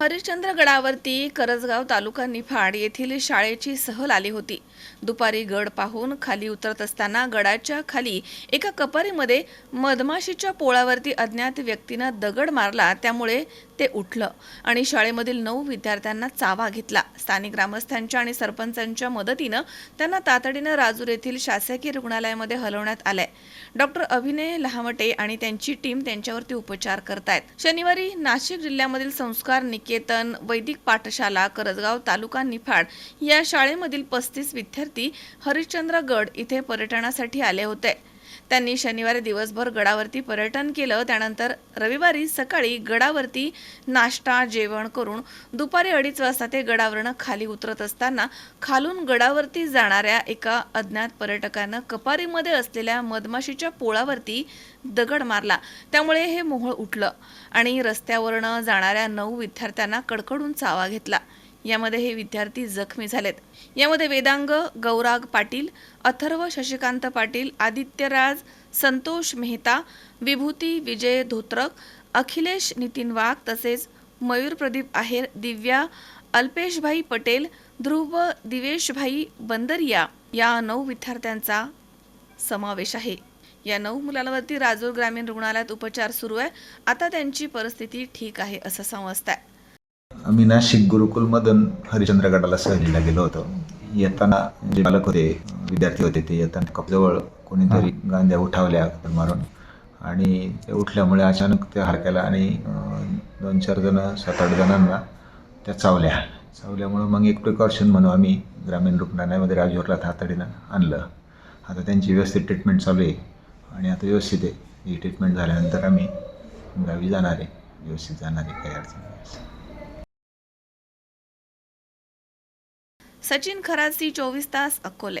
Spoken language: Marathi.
हरिश्चंद्र गडावरती करजगाव तालुका निफाड येथील शाळेची सहल आली होती. दुपारी गड पाहून खाली उतरत असताना गडाच्या खाली एका कपारीमध्ये मधमाशीच्या पोळावरती अज्ञात व्यक्तीनं दगड मारला. त्यामुळे ते उठलं आणि शाळेमधील नऊ विद्यार्थ्यांना चावा घेतला. स्थानिक ग्रामस्थांच्या आणि सरपंचांच्या मदतीनं त्यांना तातडीनं राजूर येथील शासकीय रुग्णालयामध्ये हलवण्यात आलंय. डॉक्टर अभिनय लहामटे आणि त्यांची टीम त्यांच्यावरती उपचार करतायत. शनिवारी नाशिक जिल्ह्यामधील संस्कार निकेतन वैदिक पाठशाला करजगाव तालुका निफाड या शाळेमधील पस्तीस विद्यार्थी हरिश्चंद्रगड इथे पर्यटनासाठी आले होते. त्यांनी शनिवारी दिवसभर गडावरती पर्यटन केलं. त्यानंतर रविवारी सकाळी गडावरती नाश्ता जेवण करून दुपारी अडीच वाजता ते गडावरनं खाली उतरत असताना खालून गडावरती जाणाऱ्या एका अज्ञात पर्यटकानं कपारीमध्ये असलेल्या मधमाशीच्या पोळावरती दगड मारला. त्यामुळे हे मोहळ उठलं आणि रस्त्यावरनं जाणाऱ्या नऊ विद्यार्थ्यांना कडकडून चावा घेतला. यामध्ये हे विद्यार्थी जखमी झालेत. यामध्ये वेदांग गौराग पाटील अथर्व शशिकांत पाटील आदित्यराज संतोष मेहता विभूती विजय धोत्रक अखिलेश नितीन वाघ तसेच मयूर प्रदीप आहेर दिव्या अल्पेशभाई पटेल ध्रुव दिवेशभाई बंदरिया या नऊ विद्यार्थ्यांचा समावेश आहे. या नऊ मुलांवरती राजूर ग्रामीण रुग्णालयात उपचार सुरू आहे. आता त्यांची परिस्थिती ठीक आहे असं समजत आहे आम्ही नाशिक गुरुकुलमधून हरिश्चंद्र गडाला सहलीला गेलो होतो. येताना जे बालक होते विद्यार्थी होते ते येताना कपजवळ कोणीतरी गांध्या उठावल्या मारून. आणि ते उठल्यामुळे अचानक त्या हाडक्याला आणि दोन चार जण सात आठ जणांना त्या चावल्या. चावल्यामुळं मग एक प्रिकॉशन म्हणून आम्ही ग्रामीण रुग्णालयामध्ये राजूरला तातडीनं आणलं. आता त्यांची व्यवस्थित ट्रीटमेंट चालू आहे. आणि आता व्यवस्थित आहे. ही ट्रीटमेंट झाल्यानंतर आम्ही गावी जाणार आहे. व्यवस्थित जाणार आहे काही अडचण सचिन खरासी चोवीस तास अकोले.